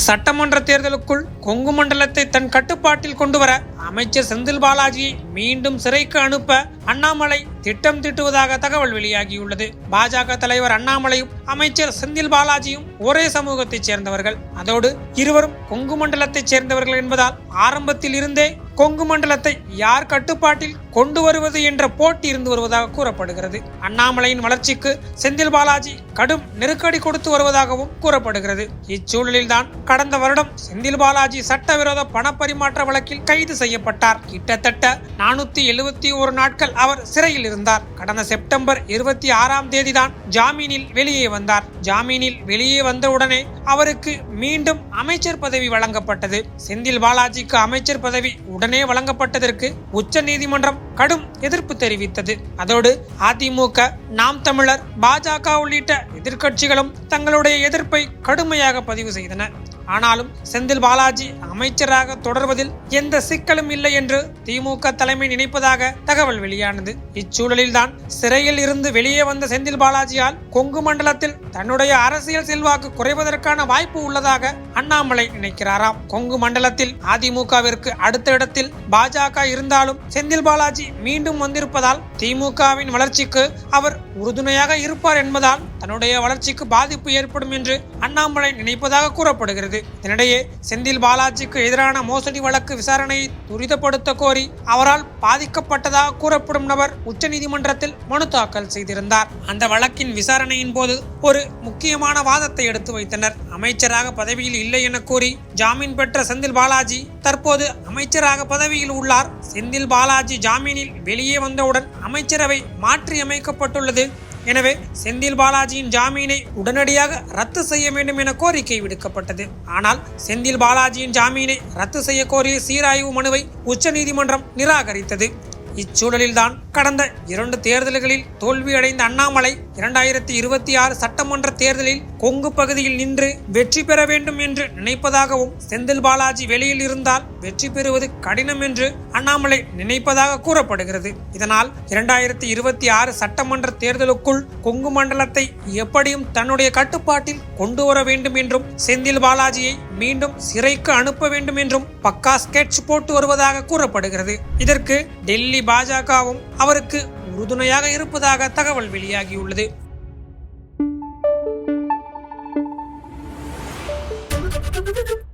சட்டமன்ற தேர்தலுக்குள் கொங்கு மண்டலத்தை தன் கட்டுப்பாட்டில் கொண்டு வர அமைச்சர் செந்தில் பாலாஜியை மீண்டும் சிறைக்கு அனுப்ப அண்ணாமலை திட்டம் திட்டுவதாக தகவல் வெளியாகியுள்ளது. பாஜக தலைவர் அண்ணாமலையும் அமைச்சர் செந்தில் பாலாஜியும் ஒரே சமூகத்தைச் சேர்ந்தவர்கள். அதோடு இருவரும் கொங்கு மண்டலத்தைச் சேர்ந்தவர்கள் என்பதால் ஆரம்பத்தில் இருந்தே கொங்கு மண்டலத்தை யார் கட்டுப்பாட்டில் கொண்டு வருவது என்ற போட்டி இருந்து வருவதாக கூறப்படுகிறது. அண்ணாமலையின் வளர்ச்சிக்கு செந்தில் பாலாஜி கடும் நெருக்கடி கொடுத்து வருவதாகவும் கூறப்படுகிறது. இச்சூழலில்தான் கடந்த வருடம் செந்தில் பாலாஜி சட்டவிரோத பணப்பரிமாற்ற வழக்கில் கைது செய்யப்பட்டார். கிட்டத்தட்ட நானூத்தி எழுபத்தி ஒரு நாட்கள் அவர் சிறையில் இருந்தார். கடந்த செப்டம்பர் இருபத்தி ஆறாம் தேதிதான் ஜாமீனில் வெளியே வந்தார். ஜாமீனில் வெளியே வந்தவுடனே அவருக்கு மீண்டும் அமைச்சர் பதவி வழங்கப்பட்டது. செந்தில் பாலாஜிக்கு அமைச்சர் பதவி உடனே வழங்கப்பட்டதற்கு உச்ச நீதிமன்றம் கடும் எதிர்ப்பு தெரிவித்தது. அதோடு அதிமுக நாம் தமிழர் பாஜக உள்ளிட்ட எதிர்க்கட்சிகளும் தங்களுடைய எதிர்ப்பை கடுமையாக பதிவு செய்தன. ஆனாலும் செந்தில் பாலாஜி அமைச்சராக தொடர்வதில் எந்த சிக்கலும் இல்லை என்று திமுக தலைமை நினைப்பதாக தகவல் வெளியானது. இச்சூழலில்தான் சிறையில் இருந்து வெளியே வந்த செந்தில் பாலாஜியால் கொங்கு மண்டலத்தில் தன்னுடைய அரசியல் செல்வாக்கு குறைவதற்கான வாய்ப்பு உள்ளதாக அண்ணாமலை நினைக்கிறாராம். கொங்கு மண்டலத்தில் அதிமுகவிற்கு அடுத்த இடத்தில் பாஜக இருந்தாலும் செந்தில் பாலாஜி மீண்டும் வந்திருப்பதால் திமுகவின் வளர்ச்சிக்கு அவர் உறுதுணையாக இருப்பார் என்பதால் தன்னுடைய வளர்ச்சிக்கு பாதிப்பு ஏற்படும் என்று அண்ணாமலை நினைப்பதாக கூறப்படுகிறது. இதனிடையே செந்தில் பாலாஜிக்கு எதிரான மோசடி வழக்கு விசாரணையை துரிதப்படுத்த கோரி அவரால் பாதிக்கப்பட்டதாக கூறப்படும் நபர் உச்சநீதிமன்றத்தில் மனு தாக்கல் செய்திருந்தார். அந்த வழக்கின் விசாரணையின் போது ஒரு முக்கியமான வாதத்தை எடுத்து வைத்தனர். அமைச்சராக பதவியில் இல்லை என கூறி ஜாமீன் பெற்ற செந்தில் பாலாஜி தற்போது அமைச்சராக பதவியில் உள்ளார். செந்தில் பாலாஜி ஜாமீனில் வெளியே வந்தவுடன் அமைச்சரவை மாற்றியமைக்கப்பட்டுள்ளது. எனவே செந்தில் பாலாஜியின் ஜாமீனை உடனடியாக ரத்து செய்ய வேண்டும் என கோரிக்கை விடுக்கப்பட்டது. ஆனால் செந்தில் பாலாஜியின் ஜாமீனை ரத்து செய்ய கோரிய சீராய்வு மனுவை உச்சநீதிமன்றம் நிராகரித்தது. இச்சூழலில்தான் கடந்த இரண்டு தேர்தல்களில் தோல்வியடைந்த அண்ணாமலை இரண்டாயிரத்தி இருபத்தி ஆறு சட்டமன்ற தேர்தலில் கொங்கு பகுதியில் நின்று வெற்றி பெற வேண்டும் என்று நினைப்பதாகவும் செந்தில் பாலாஜி வெளியில் இருந்தால் வெற்றி பெறுவது கடினம் என்று அண்ணாமலை நினைப்பதாக கூறப்படுகிறது இதனால் இரண்டாயிரத்தி இருபத்தி ஆறு சட்டமன்ற தேர்தலுக்குள் கொங்கு மண்டலத்தை எப்படியும் தன்னுடைய கட்டுப்பாட்டில் கொண்டு வர வேண்டும் என்றும் செந்தில் பாலாஜியை மீண்டும் சிறைக்கு அனுப்ப வேண்டும் என்றும் பக்கா ஸ்கெட்ச் போட்டு வருவதாக கூறப்படுகிறது இதற்கு டெல்லி பாஜகவும் அவருக்கு உறுதுணையாக இருப்பதாக தகவல் வெளியாகியுள்ளது Thank you.